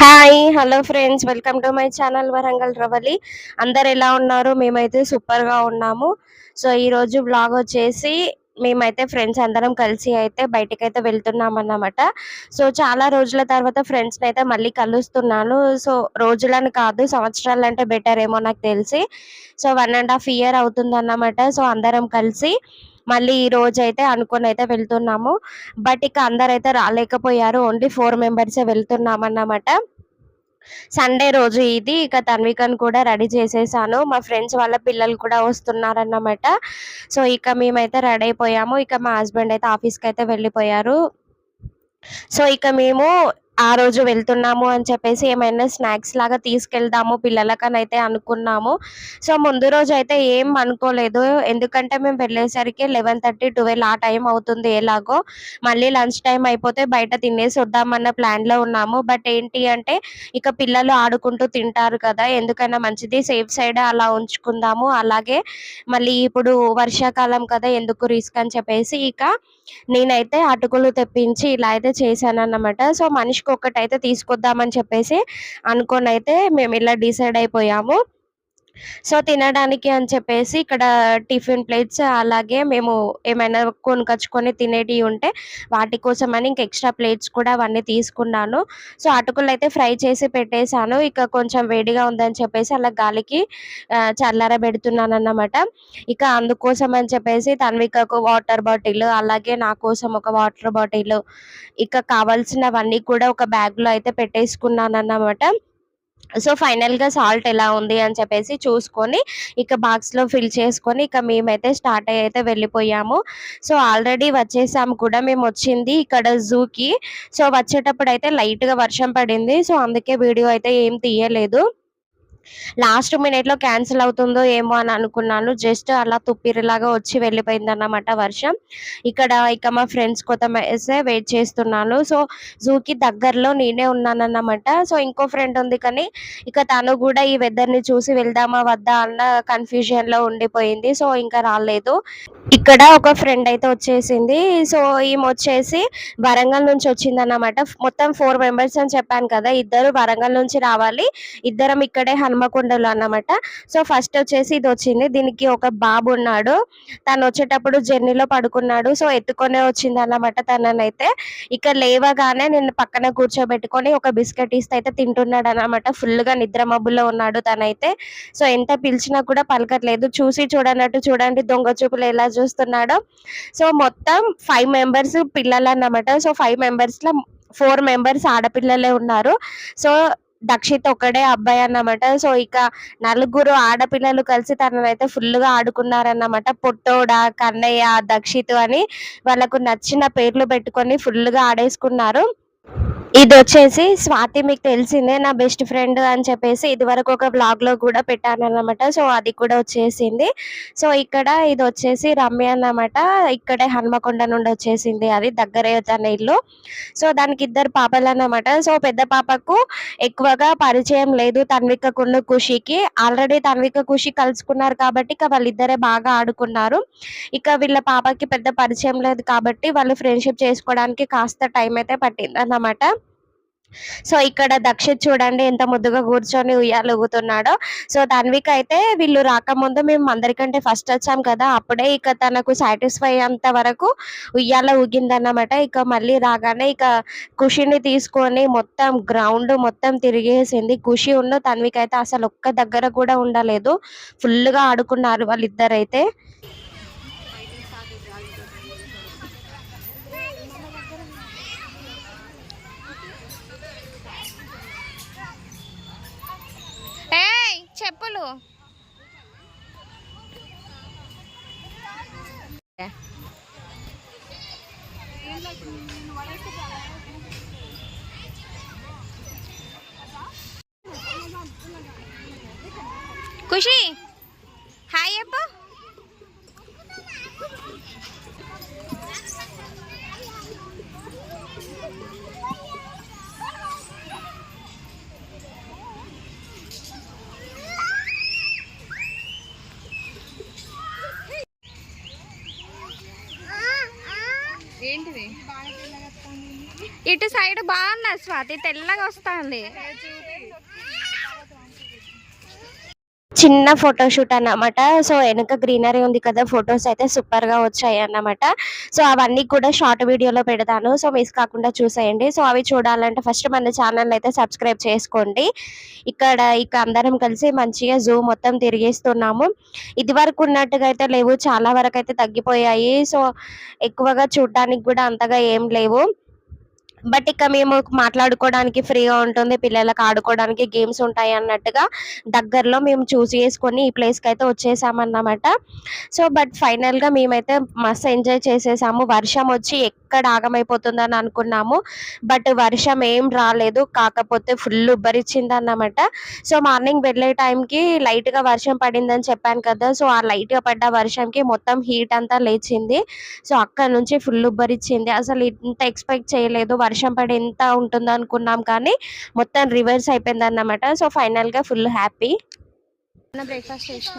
Hi hello friends welcome to my channel Warangal Ravali. అందరు ఎలా ఉన్నారు? మేమైతే సూపర్గా ఉన్నాము. సో ఈ రోజు బ్లాగ్ వచ్చేసి మేమైతే ఫ్రెండ్స్ అందరం కలిసి అయితే బయటకైతే అయితే వెళ్తున్నాం అన్నమాట. సో చాలా రోజుల తర్వాత ఫ్రెండ్స్ని అయితే మళ్ళీ కలుస్తున్నాను. సో రోజులను కాదు సంవత్సరాలు అంటే బెటర్ ఏమో నాకు తెలిసి. So one and half year అవుతుంది అన్నమాట. సో అందరం కలిసి మళ్ళీ ఈ రోజు అయితే అనుకుని అయితే వెళ్తున్నాము. బట్ ఇక అందరైతే రాలేకపోయారు. ఓన్లీ ఫోర్ మెంబర్సే వెళ్తున్నాం అన్నమాట. సండే రోజు ఇది. ఇక తన్వికను కూడా రెడీ చేసేసాను. మా ఫ్రెండ్స్ వాళ్ళ పిల్లలు కూడా వస్తున్నారన్నమాట. సో ఇక మేమైతే రెడీ అయిపోయాము. ఇక మా హస్బెండ్ అయితే ఆఫీస్కి అయితే వెళ్ళిపోయారు. సో ఇక మేము ఆ రోజు వెళ్తున్నాము అని చెప్పేసి ఏమైనా స్నాక్స్ లాగా తీసుకెళ్దాము పిల్లలకని అయితే అనుకున్నాము. సో ముందు రోజు అయితే ఏం అనుకోలేదు. ఎందుకంటే మేము వెళ్ళేసరికి లెవెన్ థర్టీ ట్వెల్వ్ ఆ టైం అవుతుంది ఎలాగో. మళ్ళీ లంచ్ టైం అయిపోతే బయట తినేసి వద్దామన్న ప్లాన్లో ఉన్నాము. బట్ ఏంటి అంటే ఇక పిల్లలు ఆడుకుంటూ తింటారు కదా. ఎందుకైనా మంచిది. సేఫ్ సైడ్ అలా ఉంచుకుందాము. అలాగే మళ్ళీ ఇప్పుడు వర్షాకాలం కదా ఎందుకు రిస్క్ అని చెప్పేసి ఇక నేనైతే అటుకులు తెప్పించి ఇలా అయితే చేశాను అన్నమాట సో మనిషికి ఒకటి అయితే తీసుకొద్దామని చెప్పేసి అనుకొని అయితే మేము ఇలా డిసైడ్ అయిపోయాము. సో తినడానికి అని చెప్పేసి ఇక్కడ టిఫిన్ ప్లేట్స్ అలాగే మేము ఏమైనా కొనుకొచ్చుకొని తినేటివి ఉంటే వాటి కోసం అని ఇంక ఎక్స్ట్రా ప్లేట్స్ కూడా అవన్నీ తీసుకున్నాను. సో అటుకులు అయితే ఫ్రై చేసి పెట్టేశాను. ఇక కొంచెం వేడిగా ఉందని చెప్పేసి అలా గాలికి చల్లార పెడుతున్నాను అన్నమాట ఇక అందుకోసం అని చెప్పేసి తన్వికకు వాటర్ బాటిల్ అలాగే నా కోసం ఒక వాటర్ బాటిల్ ఇక కావాల్సినవన్నీ కూడా ఒక బ్యాగ్లో అయితే పెట్టేసుకున్నాను అన్నమాట సో ఫైనల్గా సాల్ట్ ఎలా ఉంది అని చెప్పేసి చూసుకొని ఇక బాక్స్లో ఫిల్ చేసుకొని ఇక మేమైతే స్టార్ట్ అయితే వెళ్ళిపోయాము. సో ఆల్రెడీ వచ్చేసాము కూడా మేము వచ్చింది ఇక్కడ జూకి. సో వచ్చేటప్పుడు అయితే లైట్గా వర్షం పడింది. సో అందుకే వీడియో అయితే ఏం తీయలేదు. లాస్ట్ మినిట్లో క్యాన్సిల్ అవుతుందో ఏమో అని అనుకున్నాను. జస్ట్ అలా తుప్పిరిలాగా వచ్చి వెళ్ళిపోయింది అన్నమాట వర్షం. ఇక్కడ ఇక మా ఫ్రెండ్స్ కోసం వేసే వెయిట్ చేస్తున్నాను. సో జూకి దగ్గరలో నేనే ఉన్నానన్నమాట. సో ఇంకో ఫ్రెండ్ ఉంది కానీ ఇక తను కూడా ఈ వెదర్ని చూసి వెళ్దామా వద్దా అన్న కన్ఫ్యూజన్లో ఉండిపోయింది. సో ఇంకా రాలేదు. ఇక్కడ ఒక ఫ్రెండ్ అయితే వచ్చేసింది. సో ఈమె వచ్చేసి వరంగల్ నుంచి వచ్చింది అన్నమాట మొత్తం ఫోర్ మెంబర్స్ అని చెప్పాను కదా ఇద్దరు వరంగల్ నుంచి రావాలి. ఇద్దరం ఇక్కడే హనుమకొండలో అన్నమాట. సో ఫస్ట్ వచ్చేసి ఇది వచ్చింది. దీనికి ఒక బాబు ఉన్నాడు. తను వచ్చేటప్పుడు జర్నీలో పడుకున్నాడు. సో ఎత్తుకొనే వచ్చింది అన్నమాట తననైతే. ఇక్కడ లేవగానే నేను పక్కన కూర్చోబెట్టుకొని ఒక బిస్కెట్ ఇస్తే అయితే తింటున్నాడు అన్నమాట. ఫుల్గా నిద్ర మబ్బులో ఉన్నాడు తనైతే. సో ఎంత పిలిచినా కూడా పలకట్లేదు. చూసి చూడనట్టు చూడండి దొంగ చూపులు ఎలా చూస్తున్నాడో. సో మొత్తం ఫైవ్ మెంబర్స్ పిల్లలు అన్నమాట. సో ఫైవ్ మెంబర్స్లో ఫోర్ మెంబర్స్ ఆడపిల్లలే ఉన్నారు. సో దక్షిత్ ఒకడే అబ్బాయి అన్నమాట. సో ఇక నలుగురు ఆడపిల్లలు కలిసి తననైతే ఫుల్గా ఆడుకున్నారన్నమాట. పొట్టోడా కన్నయ్య దక్షిత్ అని వాళ్ళకు నచ్చిన పేర్లు పెట్టుకొని ఫుల్గా ఆడేసుకున్నారు. ఇది వచ్చేసి స్వాతి మీకు తెలిసిందే నా బెస్ట్ ఫ్రెండ్ అని చెప్పేసి ఇది వరకు ఒక బ్లాగ్లో కూడా పెట్టాను అన్నమాట సో అది కూడా వచ్చేసింది. సో ఇక్కడ ఇది వచ్చేసి రమ్య అన్నమాట. ఇక్కడే హన్మకొండ నుండి వచ్చేసింది అది దగ్గరే తన ఇల్లు. సో దానికి ఇద్దరు పాపలు అన్నమాట. సో పెద్ద పాపకు ఎక్కువగా పరిచయం లేదు తన్వికకున్న ఖుషికి ఆల్రెడీ తన్విక ఖుషి కలుసుకున్నారు కాబట్టి ఇక వాళ్ళిద్దరే బాగా ఆడుకున్నారు. ఇక వీళ్ళ పాపకి పెద్ద పరిచయం లేదు కాబట్టి వాళ్ళు ఫ్రెండ్షిప్ చేసుకోవడానికి కాస్త టైం అయితే పట్టింది అన్నమాట సో ఇక్కడ దక్షిత్ చూడండి ఎంత ముద్దుగా కూర్చొని ఉయ్యాలు ఊగుతున్నాడో సో తన్విక అయితే వీళ్ళు రాకముందు మేము అందరికంటే ఫస్ట్ వచ్చాం కదా అప్పుడే ఇక తనకు సాటిస్ఫై అయ్యేంత వరకు ఉయ్యాల ఊగిందన్నమాట. ఇక మళ్ళీ రాగానే ఇక ఖుషిని తీసుకొని మొత్తం గ్రౌండ్ మొత్తం తిరిగేసింది. ఖుషి ఉన్న తన్విక అయితే అసలు ఒక్క దగ్గర కూడా ఉండలేదు. ఫుల్గా ఆడుకున్నారు వాళ్ళిద్దరైతే. ఖుషి. హాయ్ అప్ప ఇటు సైడ్ బాగున్నారు స్వాతి తెల్లగా వస్తుంది. చిన్న ఫోటోషూట్ అన్నమాట. సో వెనక గ్రీనరీ ఉంది కదా ఫొటోస్ అయితే సూపర్గా వచ్చాయి అన్నమాట. సో అవన్నీ కూడా షార్ట్ వీడియోలో పెడతాను. సో మిస్ కాకుండా చూసేయండి. సో అవి చూడాలంటే ఫస్ట్ మన ఛానల్ అయితే సబ్స్క్రైబ్ చేసుకోండి. ఇక్కడ ఇక అందరం కలిసి మంచిగా జూ మొత్తం తిరిగేస్తున్నాము. ఇది వరకు ఉన్నట్టుగా అయితే లేవు. చాలా వరకు అయితే తగ్గిపోయాయి. సో ఎక్కువగా చూడడానికి కూడా అంతగా ఏం లేవు. బట్ ఇక మేము మాట్లాడుకోవడానికి ఫ్రీగా ఉంటుంది పిల్లలకు ఆడుకోవడానికి గేమ్స్ ఉంటాయి అన్నట్టుగా దగ్గరలో మేము చూస్ చేసుకొని ఈ ప్లేస్కి అయితే వచ్చేసామన్నమాట. సో బట్ ఫైనల్గా మేమైతే మస్తు ఎంజాయ్ చేసేసాము. వర్షం వచ్చి అక్కడ ఆగమైపోతుందని అనుకున్నాము. బట్ వర్షం ఏం రాలేదు. కాకపోతే ఫుల్ ఉబ్బరిచ్చింది అన్నమాట సో మార్నింగ్ వెళ్ళే టైంకి లైట్గా వర్షం పడిందని చెప్పాను కదా. సో ఆ లైట్గా పడ్డ వర్షంకి మొత్తం హీట్ అంతా లేచింది. సో అక్కడ నుంచి ఫుల్ ఉబ్బరిచ్చింది. అసలు ఇంత ఎక్స్పెక్ట్ చేయలేదు. వర్షం పడి ఎంత ఉంటుంది అనుకున్నాం కానీ మొత్తం రివర్స్ అయిపోయింది అన్నమాట సో ఫైనల్గా ఫుల్ హ్యాపీ. బ్రేక్ఫాస్ట్ చేసిన?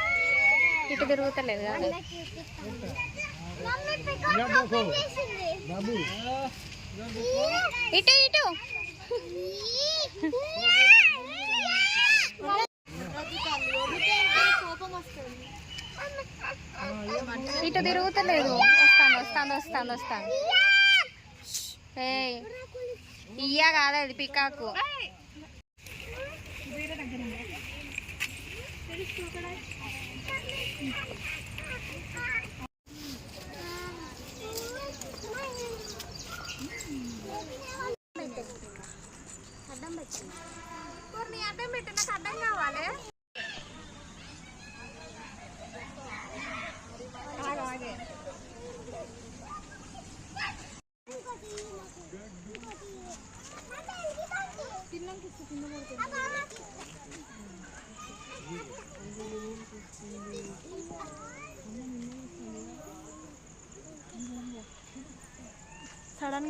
ఇటు తిరుగుతలేదు కాదు. ఇటు ఇటు. ఇటు తిరుగుతలేదు. వస్తాను వస్తాను వస్తాను వస్తాను. ఏ ఇయ్య కాదు అది పికాకు. అడ్డం పెట్టి నాకు అడ్డం కావాలి సడన్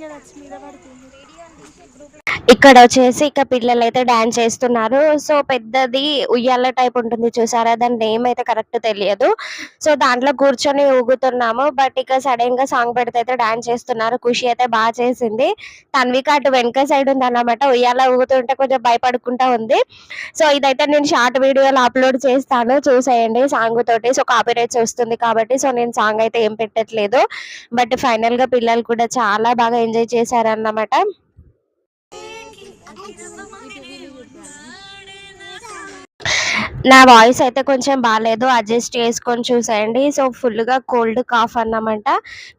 గా వచ్చి మీద పడుతుంది. ఇక్కడ వచ్చేసి ఇక పిల్లలు అయితే డాన్స్ చేస్తున్నారు. సో పెద్దది ఉయ్యాల టైప్ ఉంటుంది చూసారా? దాని నేమ్ అయితే కరెక్ట్ తెలియదు. సో దాంట్లో కూర్చొని ఊగుతున్నాము. బట్ ఇక సడన్గా సాంగ్ పెడితే అయితే డాన్స్ చేస్తున్నారు. ఖుషి అయితే బాగా చేసింది. తన్విక అటు వెనక సైడ్ ఉంది అన్నమాట ఉయ్యాల ఊగుతుంటే కొంచెం భయపడుకుంటా ఉంది. సో ఇదైతే నేను షార్ట్ వీడియోలో అప్లోడ్ చేస్తాను. చూసేయండి సాంగ్ తోటి. సో కాపీరైట్స్ వస్తుంది కాబట్టి సో నేను సాంగ్ అయితే ఏం పెట్టట్లేదు. బట్ ఫైనల్గా పిల్లలు కూడా చాలా బాగా ఎంజాయ్ చేశారన్నమాట. నా వాయిస్ అయితే కొంచెం బాగాలేదు అడ్జస్ట్ చేసుకొని చూసేయండి. సో ఫుల్గా కోల్డ్ కాఫ్ అన్నమాట.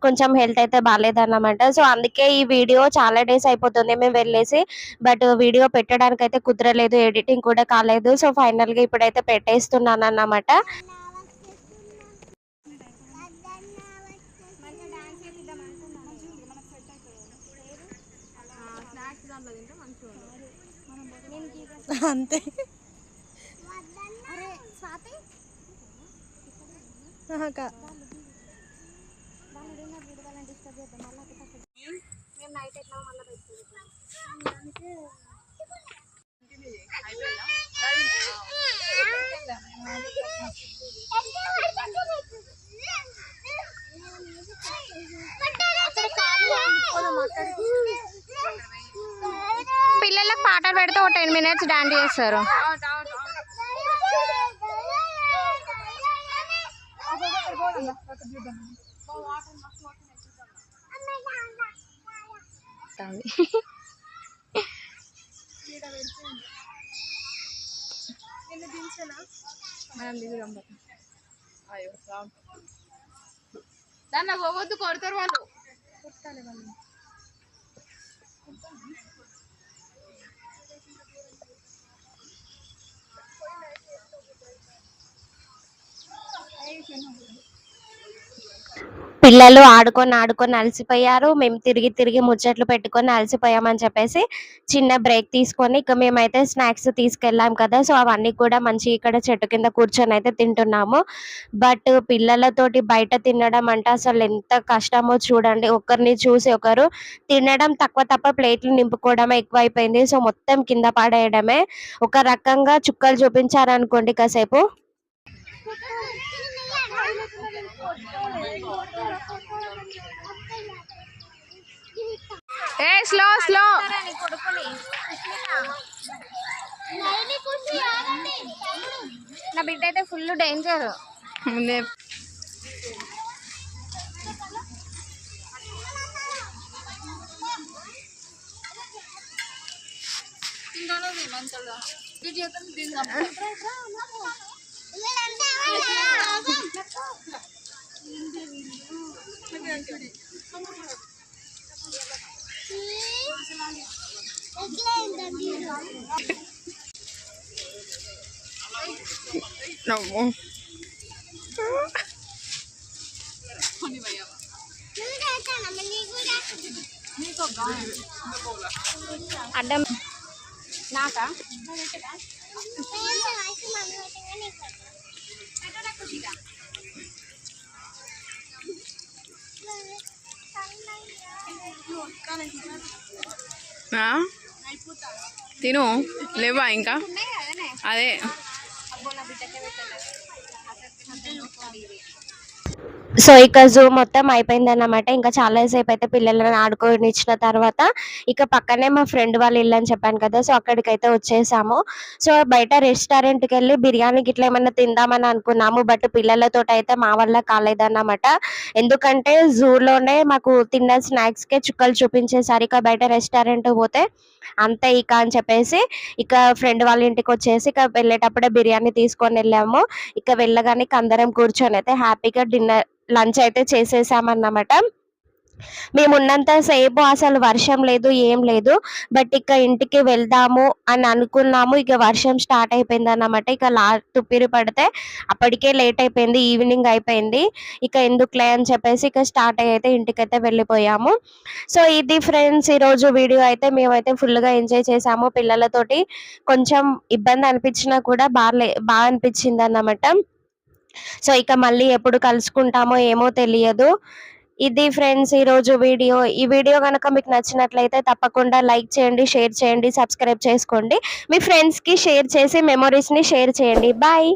కొంచెం హెల్త్ అయితే బాగాలేదు అన్నమాట సో అందుకే ఈ వీడియో చాలా డేస్ అయిపోతుంది. మేము వెళ్ళేసి బట్ వీడియో పెట్టడానికి అయితే కుదరలేదు. ఎడిటింగ్ కూడా కాలేదు. సో ఫైనల్గా ఇప్పుడైతే పెట్టేస్తున్నాను అన్నమాట అంతే ఆహా, కా- పిల్లలకు పాటలు పెడితే ఒక టెన్ మినిట్స్ డాన్స్ చేస్తారు. దాన్ని పోవద్దు కొడతారు వాళ్ళు. పిల్లలు ఆడుకొని ఆడుకొని అలసిపోయారు. మేము తిరిగి తిరిగి ముచ్చట్లు పెట్టుకొని అలసిపోయామని చెప్పేసి చిన్న బ్రేక్ తీసుకొని ఇక మేమైతే స్నాక్స్ తీసుకెళ్ళాం కదా. సో అవన్నీ కూడా మంచి ఇక్కడ చెట్టు కింద కూర్చొని అయితే తింటున్నాము. బట్ పిల్లలతోటి బయట తినడం అంటే అసలు ఎంత కష్టమో చూడండి. ఒకరిని చూసి ఒకరు తినడం తక్కువ తప్ప ప్లేట్లు నింపుకోవడమే ఎక్కువైపోయింది. సో మొత్తం కింద పడేయడమే. ఒక రకంగా చుక్కలు చూపించారనుకోండి కాసేపు. ఏ స్లో స్లో నా బిడ్డ అయితే ఫుల్ డేంజర్ నవ్వు అడ్డం నాకా ఆ? తిను. లేవా ఇంకా? అదే. సో ఇక జూ మొత్తం అయిపోయిందన్నమాట. ఇంకా చాలాసేపు అయితే పిల్లలను ఆడుకొని ఇచ్చిన తర్వాత ఇక పక్కనే మా ఫ్రెండ్ వాళ్ళ ఇల్లు అని చెప్పాను కదా సో అక్కడికైతే వచ్చేసాము. సో బయట రెస్టారెంట్కి వెళ్ళి బిర్యానీ గిట్ల ఏమన్నా తిందామని అనుకున్నాము బట్ పిల్లలతో అయితే మా వల్ల కాలేదన్నమాట. ఎందుకంటే జూలోనే మాకు తిన్న స్నాక్స్కే చుక్కలు చూపించేసరికి ఇక బయట రెస్టారెంట్ పోతే అంతే ఇక అని చెప్పేసి ఇక ఫ్రెండ్ వాళ్ళ ఇంటికి వచ్చేసి ఇక వెళ్ళేటప్పుడే బిర్యానీ తీసుకొని వెళ్ళాము. ఇక వెళ్ళగానే అందరం కూర్చొని అయితే హ్యాపీగా డిన్నర్ లంచ్ అయితే చేసేసామన్నమాట. మేము ఉన్నంత సేపు అసలు వర్షం లేదు ఏం లేదు. బట్ ఇక ఇంటికి వెళ్దాము అని అనుకున్నాము. ఇక వర్షం స్టార్ట్ అయిపోయింది అన్నమాట ఇక లా తుప్పిరి పడితే అప్పటికే లేట్ అయిపోయింది ఈవినింగ్ అయిపోయింది. ఇక ఎందుకులే అని చెప్పేసి ఇక స్టార్ట్ అయితే ఇంటికైతే వెళ్ళిపోయాము. సో ఇది ఫ్రెండ్స్ ఈ రోజు వీడియో అయితే మేమైతే ఫుల్గా ఎంజాయ్ చేసాము. పిల్లలతోటి కొంచెం ఇబ్బంది అనిపించినా కూడా బాగా బాగా అనిపించింది అన్నమాట సో ఇక మళ్ళీ ఎప్పుడు కలుసుకుంటామో ఏమో తెలియదు. ఇది ఫ్రెండ్స్ ఈ రోజు వీడియో. ఈ వీడియో కనుక మీకు నచ్చినట్లయితే తప్పకుండా లైక్ చేయండి షేర్ చేయండి సబ్స్క్రైబ్ చేసుకోండి. మీ ఫ్రెండ్స్కి షేర్ చేసి మెమొరీస్ని షేర్ చేయండి. బాయ్!